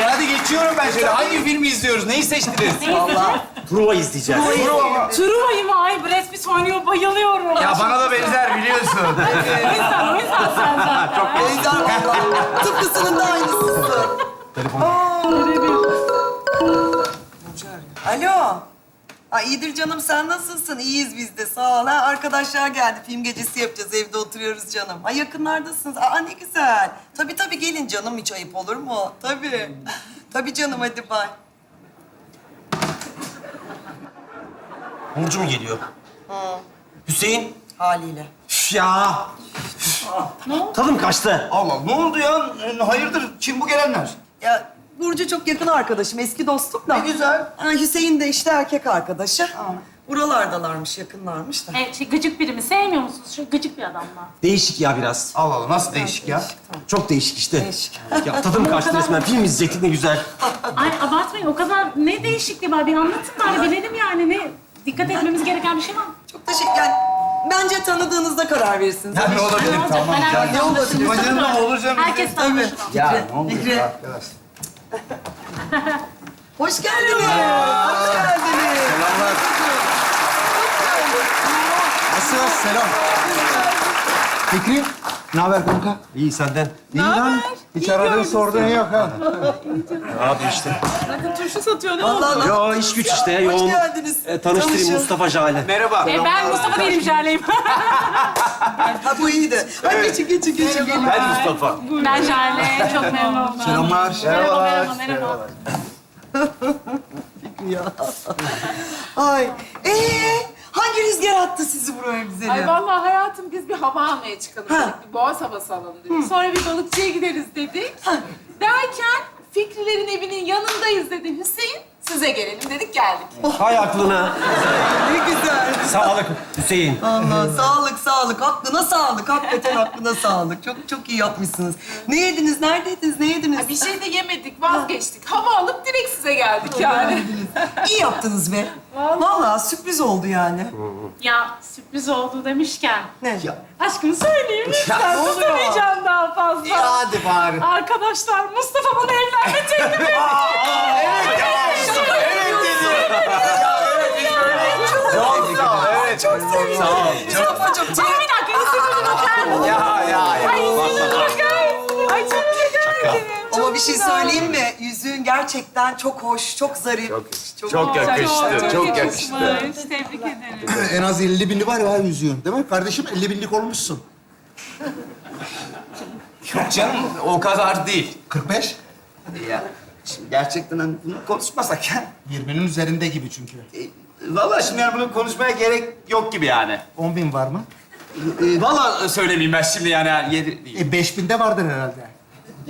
E hadi geçiyorum ben şöyle. Hangi filmi izliyoruz? Neyi seçtiniz? Valla. Truva izleyeceğiz. Truva'yı mı? Ay Brad Pitt oynuyor. Bayılıyorum. Ya bana da benzer biliyorsun. O yüzden, o yüzden sen zaten. Benzer valla. Tıpkısının da aynısısın. Aa. Alo. Aa, iyidir canım sen nasılsın? İyiyiz biz de sağ ol. Ha, arkadaşlar geldi. Film gecesi yapacağız. Evde oturuyoruz canım. Ha, yakınlardasınız. Aa ne güzel. Tabii tabii gelin canım. Hiç ayıp olur mu? Tabii. tabii canım hadi bay. Burcu mu geliyor? Hüseyin. Haliyle. Üf ya. Tadım kaçtı. Allah ne oldu ya? Hayırdır? Kim bu gelenler? Ya Burcu çok yakın arkadaşım. Eski dostum da. Ne güzel. Ha, Hüseyin de işte erkek arkadaşı. Buralardalarmış, yakınlarmış da. Evet, şey, gıcık birimi sevmiyor musunuz? Şu gıcık bir adam var. Değişik ya biraz. Allah Allah nasıl değişik ya? Çok değişik işte. Değişik. Ya tadım kaçtı resmen. Film izleyecektik ne güzel. Ay abartmayın, o kadar ne değişikliği var? Bir anlatın bari, bilelim yani. Ne? Dikkat etmemiz gereken bir şey var? Çok şey yani bence tanıdığınızda karar verirsiniz. Ya ne olabilir? Tamam. Ne olabilir? Bacım ne olur canım? Herkes tanışır. Ya ne oluyor Fikri. arkadaş? Hoş geldiniz. Hoş geldiniz. Selamlar. Nasılsınız? Selam. Fikri, ne haber kanka? İyi senden. İyi lan. Hiç aradığın sorduğun yok ha. Abi işte. Vallahi Yo iş güç işte ya. Hoş Yoğun. geldiniz. E, tanıştırayım Tanışın. Mustafa Jale. Merhaba. E, ben Mustafa değilim, Jale'yim. Ha bu iyiydi. Hadi geçin, geçin, geçin. gelin. Ben Mustafa. ben Jale, çok memnun oldum. Selamlar. Merhaba, merhaba, merhaba. Ya. Ay. Ee, hangi rüzgar attı sizi buraya güzelim? Ay vallahi hayatım biz bir hava almaya çıkalım Ha. dedik. Bir boğaz havası alalım dedik. Sonra bir balıkçıya gideriz dedik. Derken Fikrilerin evinin yanındayız dedi Hüseyin. Size gelelim dedik geldik. Hay aklına. Ne güzel. Sağlık Hüseyin. Allah sağlık sağlık. Aklına sağlık. Hakikaten aklına sağlık. Çok çok iyi yapmışsınız. Ne yediniz? Neredeydiniz? Ne yediniz? Ay, bir şey de yemedik vazgeçtik. Hava alıp direkt size geldik yani. İyi yaptınız be. Vallahi sürpriz oldu yani. Ya sürpriz oldu demişken. Ne? Aşkım söyleyeyim lütfen. ne oluyor? Tutamayacağım daha fazla. Ya hadi bari. Arkadaşlar Mustafa bana evlenme teklif etti. Ya ya ya. Ay üstüne bakar mısın? Ay çok güzel. Ama bir şey söyleyeyim mi? Yüzüğün gerçekten çok hoş, çok zarif. Çok, Çok yakıştı. Çok yakıştı. yakışmış. Tebrik ederim. En az 50 binli var ya yüzüğün. Değil mi? Kardeşim 50 binlik olmuşsun. Yok canım o kadar değil. 45. Ya şimdi gerçekten hani bunu konuşmasak ya. 20'nin üzerinde gibi çünkü. E, Vallahi şimdi yani bunu konuşmaya gerek yok gibi yani. 10 bin var mı? E, Vallahi söylemeyeyim ben şimdi yani yedi değil. E 5 binde vardır herhalde.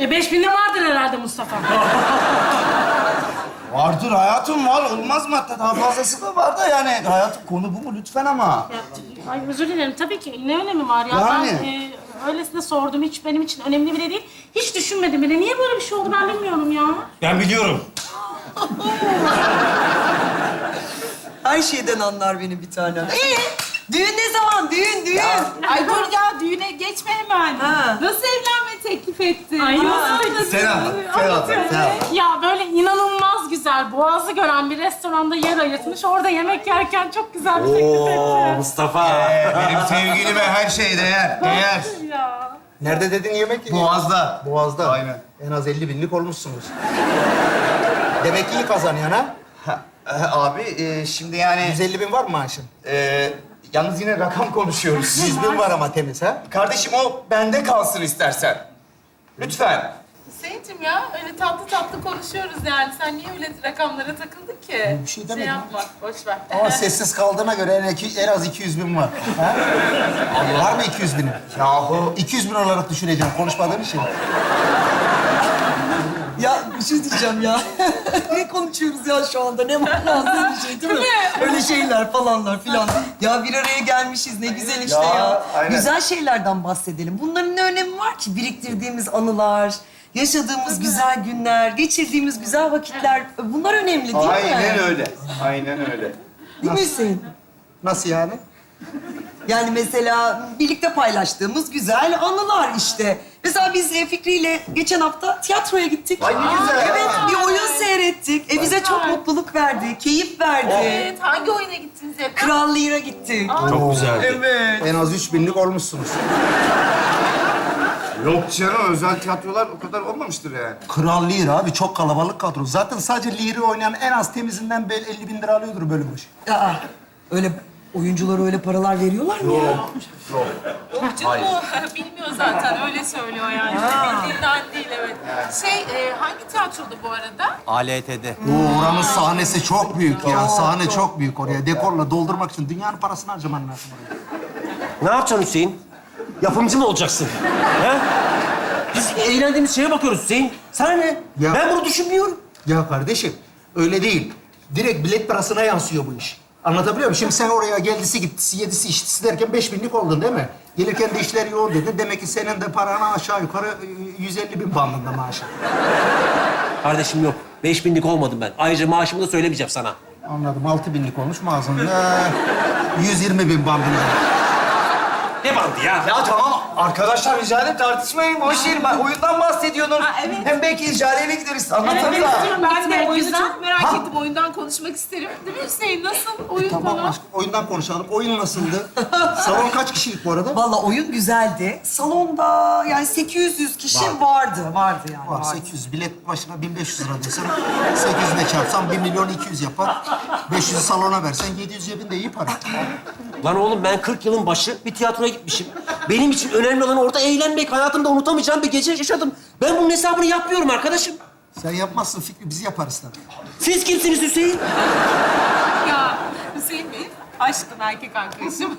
E beş binde vardır herhalde Mustafa. Vardır hayatım var. Olmaz mı hatta daha fazlası da var da yani. Hayatım konu bu mu lütfen ama. Ya, ay özür dilerim. Tabii ki ne önemi var ya? Yani. Ben e, öylesine sordum. Hiç benim için önemli bile değil. Hiç düşünmedim bile. Niye böyle bir şey oldu ben bilmiyorum ya. Ben biliyorum. Her şeyden anlar beni bir tanem. Ee, düğün ne zaman? Düğün, düğün. Ay dur ya düğüne geçme hemen. Ha. Nasıl evlenme teklif etti? Ay. Sen anlat. Sen anlat. Ya böyle inanılmaz güzel, boğazı gören bir restoranda yer ayırtmış. Orada yemek yerken çok güzel bir teklif Oo etti. Mustafa. Ee, benim sevgilime her şey değer. Değer. Ya. Nerede dedin yemek? Boğaz'da. Boğaz'da. Aynen. En az 50 binlik olmuşsunuz. Demek ki iyi kazanıyorsun ha? Ha, e, abi e, şimdi yani 150 bin var mı maaşın? e, yalnız yine rakam konuşuyoruz. 100 bin var ama temiz ha? Kardeşim o bende kalsın istersen. Lütfen. Hüseyin'cim ya öyle tatlı tatlı konuşuyoruz yani. Sen niye öyle rakamlara takıldın ki? Bir şey demedim. yapma, boş ver. Ama sessiz kaldığına göre en, iki- en az 200 bin var. Ha? Var mı 200 binin? Yahu 200 bin olarak düşüneceğim konuşmadığım için. Ya bir şey diyeceğim ya. ne konuşuyoruz ya şu anda? Ne manasız bir şey değil mi? Öyle şeyler falanlar filan. Ya bir araya gelmişiz ne güzel işte ya. Ya, aynen. Güzel şeylerden bahsedelim. Bunların ne önemi var ki? Biriktirdiğimiz anılar, yaşadığımız güzel günler, geçirdiğimiz güzel vakitler. Bunlar önemli değil mi? aynen öyle. Aynen öyle. Değil mi Hüseyin? Nasıl yani? Yani mesela birlikte paylaştığımız güzel anılar işte. Mesela biz e, Fikri ile geçen hafta tiyatroya gittik. Ay ne güzel. Evet, bir oyun seyrettik. E bize çok mutluluk verdi, keyif verdi. Evet, hangi oyuna gittiniz hep? Kral Lear'a gittik. Çok güzeldi. Evet. En az 3000'lik olmuşsunuz. Yok canım özel tiyatrolar o kadar olmamıştır yani. Kral Lear abi çok kalabalık kadro. Zaten sadece Lear'ı oynayan en az temizinden bel 50 bin lira alıyordur bölüm başı. Aa, öyle oyunculara öyle paralar veriyorlar mı ya? Canım o bilmiyor zaten, öyle söylüyor yani. Bildiğinden değil, evet. Şey, e, hangi tiyatroda bu arada? ALT'de. Oo, oranın sahnesi çok büyük ya. Sahne çok büyük oraya. Dekorla doldurmak için dünyanın parasını harcaman lazım oraya. Ne yapacaksın Hüseyin? Yapımcı mı olacaksın? He? Biz eğlendiğimiz şeye bakıyoruz Hüseyin. Sana ne? Ya- Ben bunu düşünmüyorum. Ya kardeşim öyle değil. Direkt bilet parasına yansıyor bu iş. Anlatabiliyor muyum? Şimdi sen oraya geldisi gittisi yedisi içtisi derken beş binlik oldun değil mi? Gelirken de işler yoğun dedin. Demek ki senin de parana aşağı yukarı e, 150 bin bandında maaşı. Kardeşim yok. Beş binlik olmadım ben. Ayrıca maaşımı da söylemeyeceğim sana. Anladım. Altı binlik olmuş mağazında. 120 bin bandında. Ne bandı ya? Ya tamam arkadaşlar rica ederim tartışmayın. Boş verin. Ben oyundan bahsediyordum. Ha, evet. Hem belki rica eve gideriz. Evet, ben istiyorum Ben de oyunu güzel. çok merak ettim. Oyundan konuşmak isterim. Değil mi Hüseyin? Nasıl oyun Tamam falan? aşkım. Oyundan konuşalım. Oyun nasıldı? Salon kaç kişilik bu arada? Vallahi oyun güzeldi. Salonda yani 800 kişi vardı, vardı yani. Var vardı. 800. Bilet başına 1500 lira desen 800 ile çarpsan 1 milyon 200 yapar. 500'ü salona versen 700 cebinde iyi para. Lan oğlum ben 40 yılın başı bir tiyatroya gitmişim. Benim için önemli olan orada eğlenmek. Hayatımda unutamayacağım bir gece yaşadım. Ben bunun hesabını yapmıyorum arkadaşım. Sen yapmazsın Fikri, biz yaparız tabii. Siz kimsiniz Hüseyin? Ya Hüseyin Bey, aşkım erkek arkadaşım.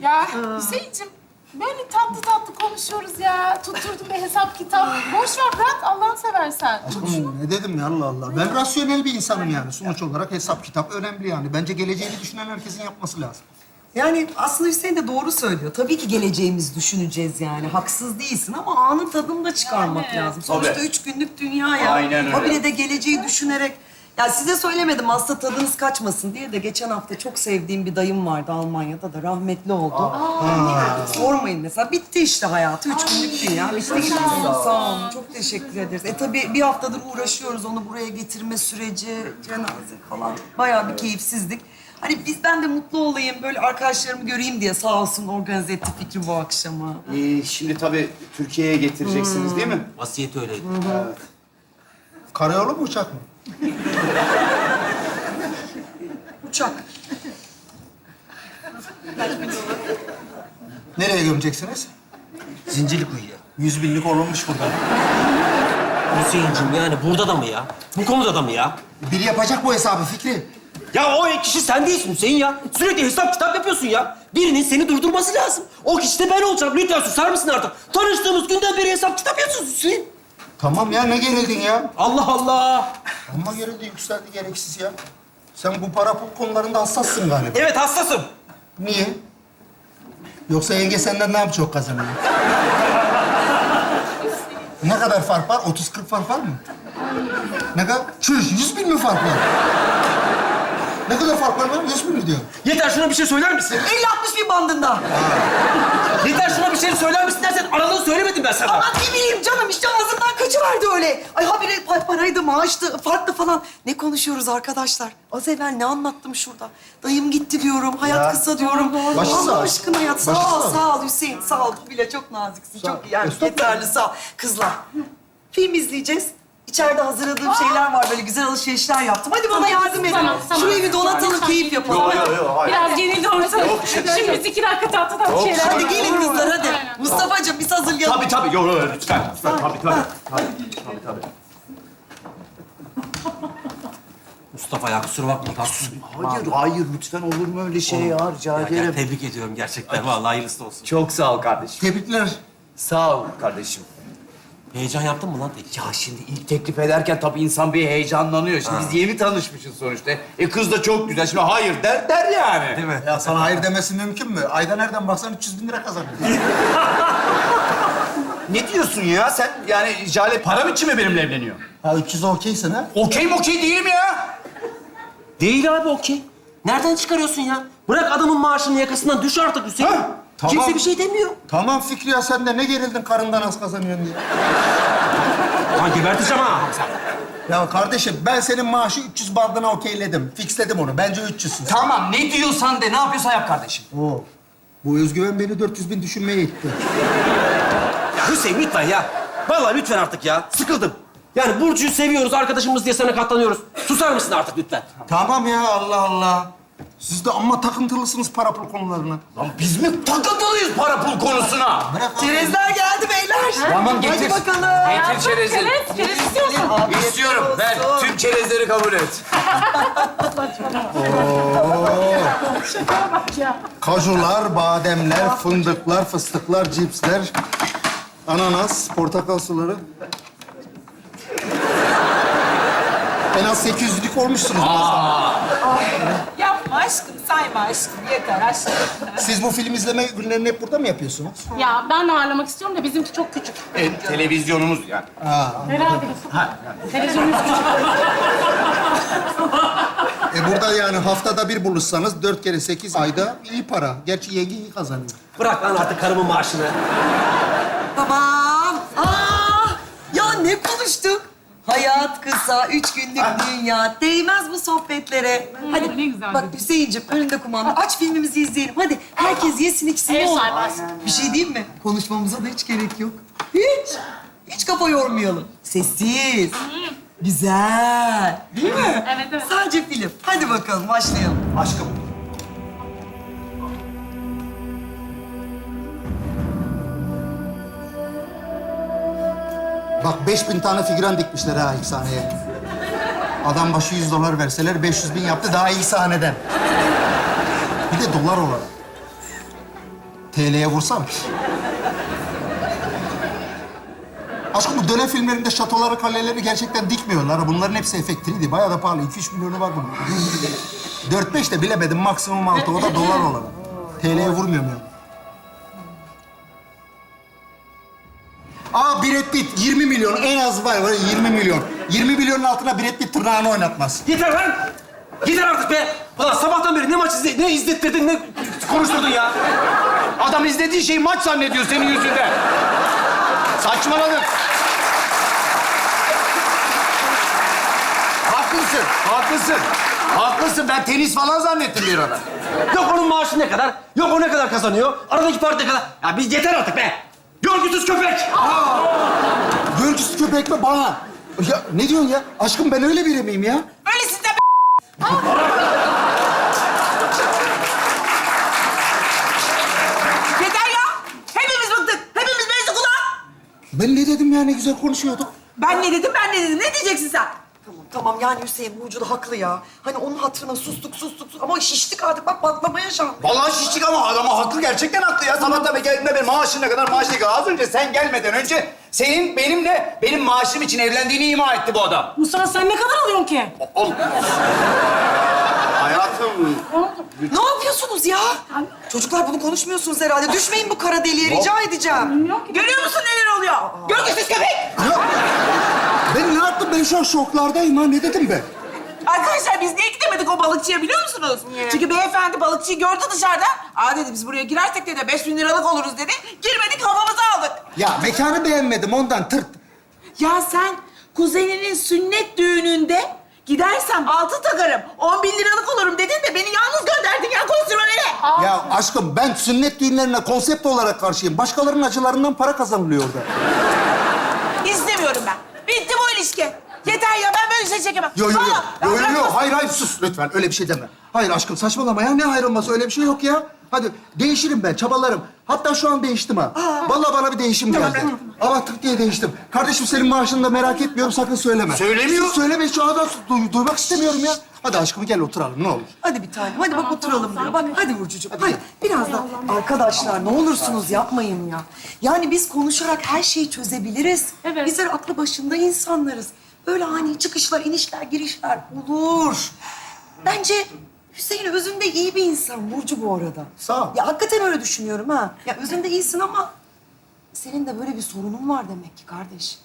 ya Hüseyin'cim, böyle tatlı tatlı konuşuyoruz ya. Tutturdum bir hesap kitap. Boş ver bırak Allah'ını seversen. Aşkım ne dedim ya Allah Allah. Ben rasyonel bir insanım yani. Sonuç olarak hesap kitap önemli yani. Bence geleceğini düşünen herkesin yapması lazım. Yani aslında Hüseyin de doğru söylüyor. Tabii ki geleceğimizi düşüneceğiz yani. Haksız değilsin ama anın tadını da çıkarmak lazım. Sonuçta Tabii. üç günlük dünya ya. Aynen öyle. O bile de geleceği düşünerek... Ya size söylemedim aslında tadınız kaçmasın diye de geçen hafta çok sevdiğim bir dayım vardı Almanya'da da rahmetli oldu. Sormayın mesela bitti işte hayatı. Üç günlük dünya bitti gitti. Sağ olun çok teşekkür ederiz. E tabii bir haftadır uğraşıyoruz onu buraya getirme süreci, cenaze falan. Bayağı bir keyifsizdik. Hani biz ben de mutlu olayım, böyle arkadaşlarımı göreyim diye sağ olsun organize etti Fikri bu akşamı. Ee, şimdi tabii Türkiye'ye getireceksiniz değil mi? Vasiyet öyleydi. Karayolu mu uçak mı? Uçak. Nereye gömeceksiniz? Zincirli kuyuya. 100 binlik olunmuş burada. Hüseyin'cim yani burada da mı ya? Bu konuda da mı ya? Biri yapacak bu hesabı Fikri. Ya o kişi sen değilsin Hüseyin ya. Sürekli hesap kitap yapıyorsun ya. Birinin seni durdurması lazım. O kişi de ben olacağım. Lütfen susar mısın artık? Tanıştığımız günden beri hesap kitap yapıyorsun Hüseyin. Tamam ya ne gerildin ya? Allah Allah. Ama gerildi yükseldi gereksiz ya. Sen bu para pul konularında hassassın galiba. Evet hassasım. Niye? Yoksa yenge senden ne yapacak kazanıyor? ne kadar fark var? 30-40 fark var mı? Ne kadar? Çüş, 100 bin mi fark var? Ne kadar fark var lan? 100 bin mi diyor? Yeter şuna bir şey söyler misin? 50-60 bin bandında. Yeter şuna bir şey söyler misin dersen aralığını söylemedim ben sana. Aman ne bileyim canım işte ağzımdan kaçıverdi öyle. Ay habire pa- paraydı, maaştı, farklı falan. Ne konuşuyoruz arkadaşlar? Az evvel ne anlattım şurada? Dayım gitti diyorum, hayat Ya. kısa diyorum. Başı sağ Allah ol. aşkına hayat. Sağ Başı ol, sağ ol. sağ ol Hüseyin, sağ ol. Bu bile çok naziksin, Sağ ol. çok iyi. Yani Estağfurullah. yeterli, sağ ol. Kızlar, film izleyeceğiz. İçeride hazırladığım şeyler var, böyle güzel alışverişler yaptım. Hadi bana yardım edin. Tamam, tamam. Şurayı bir donatalım, keyif yapalım. Yok yok yok. hayır. Biraz gerildi ortalık. Şimdi biz iki dakika tatlıdan bir şeyler Hadi gelin kızlar, hadi. Aynen. Mustafa'cığım biz hazırlayalım. Tabii tabii. Yok yok yok, lütfen. Lütfen tabii tabii. Tabii tabii. tabii. Mustafa ya kusura bakma. tatsız. Hayır hayır lütfen olur mu öyle şey ya rica Ya, gel, ederim. tebrik ediyorum gerçekten. Vallahi hayırlısı olsun. Çok sağ ol kardeşim. Tebrikler. Sağ ol kardeşim. Heyecan yaptın mı lan peki? Ya şimdi ilk teklif ederken tabii insan bir heyecanlanıyor. Şimdi biz yeni tanışmışız sonuçta. E kız da çok güzel. Şimdi hayır der der yani. Değil mi? Ya sana hayır demesi mümkün mü? Ayda nereden baksan 300 bin lira kazanıyor. Ne diyorsun ya? Sen yani Jale param için mi benimle evleniyor? Ha 300 okeysin ha? Okey mi okey değilim ya? Değil abi okey. Nereden çıkarıyorsun ya? Bırak adamın maaşının yakasından düş artık Hüseyin. Ha, tamam. Kimse bir şey demiyor. Tamam Fikri ya sen de ne gerildin karından az kazanıyorsun diye. Lan geberteceğim ha. Ya kardeşim ben senin maaşı 300 bandına okeyledim. Fixledim onu. Bence 300'sün. Tamam ne diyorsan de ne yapıyorsan yap kardeşim. Oo. Bu özgüven beni 400 bin düşünmeye itti. Ya Hüseyin lütfen ya. Vallahi lütfen artık ya. Sıkıldım. Yani Burcu'yu seviyoruz, arkadaşımız diye sana katlanıyoruz. Susar mısın artık lütfen? Tamam ya Allah Allah. Siz de amma takıntılısınız para pul konularına. Lan biz mi takıntılıyız para pul konusuna? Bırak abi. Çerezler geldi beyler. Tamam getir. Hadi bakalım. Getir çerezleri. Evet, çerez istiyorsun. İstiyorum. Ver. Tüm çerezleri kabul et. Şakaya bak ya. Kajular, bademler, fındıklar, fıstıklar, cipsler, ananas, portakal suları. En az 800'lük olmuşsunuz. Yapma aşkım, sayma aşkım. Yeter aşkım. Siz bu film izleme günlerini hep burada mı yapıyorsunuz? Ya ben de ağırlamak istiyorum da bizimki çok küçük. E, televizyonumuz yani. Herhalde. Televizyonumuz küçük. E burada yani haftada bir buluşsanız dört kere sekiz ayda iyi para. Gerçi yenge iyi kazanıyor. Bırak lan artık karımın maaşını. Tamam. Aa, ya ne konuştuk? Hayat kısa, üç günlük dünya. Değmez bu sohbetlere. Hadi ne güzel bak. Hüseyin'cim önünde kumanda. Aç filmimizi izleyelim. Hadi herkes yesin ikisini Ev olur. sahibi. Bir şey diyeyim mi? Konuşmamıza da hiç gerek yok. Hiç. Hiç kafa yormayalım. Sessiz. Güzel. Değil mi? Evet, evet. Sadece film. Hadi bakalım başlayalım. Aşkım. Bak 5000 tane figüran dikmişler ha ilk sahneye. Adam başı 100 dolar verseler 500 bin yaptı daha iyi sahneden. Bir de dolar olarak. TL'ye vursam. Aşkım bu dönem filmlerinde şatoları, kaleleri gerçekten dikmiyorlar. Bunların hepsi efektliydi. Bayağı da pahalı. 2-3 milyonu var bunun. 4-5 de bilemedim. Maksimum altı. O da dolar olarak. TL'ye vurmuyorum ya. Aa Brad Pitt 20 milyon en az var var 20 milyon. 20 milyonun altına Brad Pitt tırnağını oynatmaz. Yeter lan! Yeter artık be! Ulan sabahtan beri ne maç izle, ne izlettirdin, ne konuşturdun ya? Adam izlediği şeyi maç zannediyor senin yüzünden. Saçmaladık. Haklısın, haklısın. Haklısın. Ben tenis falan zannettim bir ara. Yok onun maaşı ne kadar, yok o ne kadar kazanıyor, aradaki fark ne kadar. Ya biz yeter artık be! Görgüsüz köpek! Görgüsüz köpek mi bana? Ya ne diyorsun ya? Aşkım ben öyle biri miyim ya? Öylesin de Yeter ya. Hepimiz bıktık. Hepimiz meclis ulan. Ben ne dedim ya? Ne güzel konuşuyorduk. Ben ne dedim, ben ne dedim? Ne diyeceksin sen? Tamam yani Hüseyin Burcu da haklı ya. Hani onun hatırına sustuk sustuk sustuk ama şiştik artık bak patlama yaşandı. Vallahi şiştik ama adama haklı. Gerçekten haklı ya. Sabahtan beri geldiğinde benim maaşın ne kadar ne kadar. Az önce sen gelmeden önce senin benimle benim maaşım için evlendiğini ima etti bu adam. Mustafa sen ne kadar alıyorsun ki? Oğlum. Hayatım. Ne yapıyorsunuz ya? Çocuklar bunu konuşmuyorsunuz herhalde. Düşmeyin bu kara deliğe rica edeceğim. Görüyor musun neler oluyor? Görgüsüz köpek. Ben ne yaptım? Ben şu an şoklardayım ha. Ne dedim ben? Arkadaşlar biz niye gidemedik o balıkçıya biliyor musunuz? Çünkü beyefendi balıkçıyı gördü dışarıdan. Aa dedi biz buraya girersek dedi 5000 liralık oluruz dedi. Girmedik havamızı aldık. Ya mekanı beğenmedim ondan tırt. Ya sen kuzeninin sünnet düğününde gidersem altın takarım, 10 bin liralık olurum dedin de beni yalnız gönderdin ya konservere. Ya aşkım ben sünnet düğünlerine konsept olarak karşıyım. Başkalarının acılarından para kazanılıyor orada. İstemiyorum ben. Bitti bu ilişki. Yeter ya ben böyle şey çekemem. Yo yo yo. Vallahi ben Yo yo yo. bırakmam. Hayır hayır sus lütfen. Öyle bir şey deme. Hayır aşkım saçmalama ya. Ne ayrılması öyle bir şey yok ya. Hadi değişirim ben, çabalarım. Hatta şu an değiştim ha. Vallahi bana bir değişim geldi. Ama tık diye değiştim. Kardeşim senin maaşını da merak etmiyorum. Sakın söyleme. Söylemiyor. Söyleme. Şu anda duy- duymak istemiyorum ya. Hadi aşkım gel oturalım ne olur. Hadi bir tane. Hadi bak oturalım diyor. Bak hadi Burcucuğum. Hadi. Biraz da. Arkadaşlar ne olursunuz yapmayın ya. Yani biz konuşarak her şeyi çözebiliriz. Evet. Bizler aklı başında insanlarız. Böyle ani çıkışlar, inişler, girişler olur. Bence Hüseyin özünde iyi bir insan Burcu bu arada. Sağ ol. Ya hakikaten öyle düşünüyorum ha. Ya özünde iyisin ama senin de böyle bir sorunun var demek ki kardeş.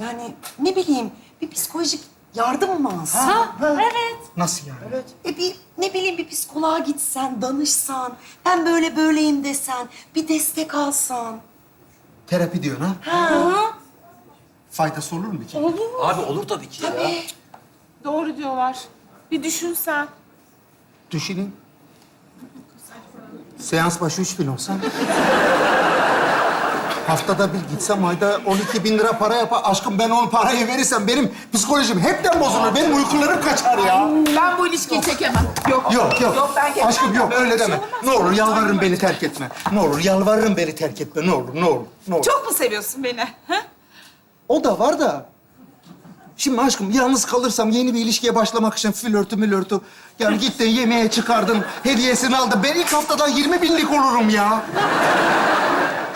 Yani ne bileyim bir psikolojik Yardım mı alsan? Ha, evet. Nasıl yani? E bir ne bileyim bir psikoloğa gitsen, danışsan, ben böyle böyleyim desen, bir destek alsan. Terapi diyorsun ha? Hı. Faydası olur mu ki? Abi olur tabii ki ya. Doğru diyorlar. Bir düşünsen. Düşüneyim. Seans başı üç bin olsa. Haftada bir gitsem ayda 12 bin lira para yapar. Aşkım ben onu parayı verirsem benim psikolojim hepten bozulur. Benim uykularım kaçar ya. Ben bu ilişkiyi çekemem. Yok. Yok yok. Yok ben çekemem. Aşkım yok öyle deme. Ne olur yalvarırım beni terk etme. Ne olur yalvarırım beni terk etme. Ne olur ne olur ne olur. Çok mu seviyorsun beni? Ha? O da var da. Şimdi aşkım yalnız kalırsam yeni bir ilişkiye başlamak için flörtü mülörtü. Yani gittin yemeğe çıkardın, hediyesini aldın. Ben ilk haftadan 20 binlik olurum ya.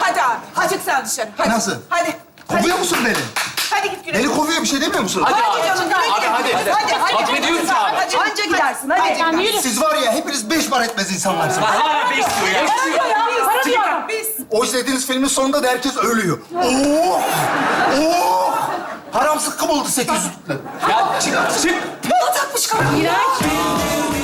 Hadi abi. Hadi. Çık sen dışarı. Hadi. Nasıl? Hadi. Hadi. Kovuyor musun beni? Hadi git güle. Beni kovuyor bir şey demiyor musun? Hadi, Hadi canım. Hadi Hadi, hadi. Hadi hadi. Abi. Hadi. Anca gidersin hadi. Yani yürü. Siz var ya hepiniz beş bar etmez insanlarsınız. Hala beş diyor ya. Para diyorum. Biz. O izlediğiniz filmin sonunda da herkes ölüyor. Oo! Oo! Haram sıkkım oldu 800 lira. Ya çık çık. Dünyayı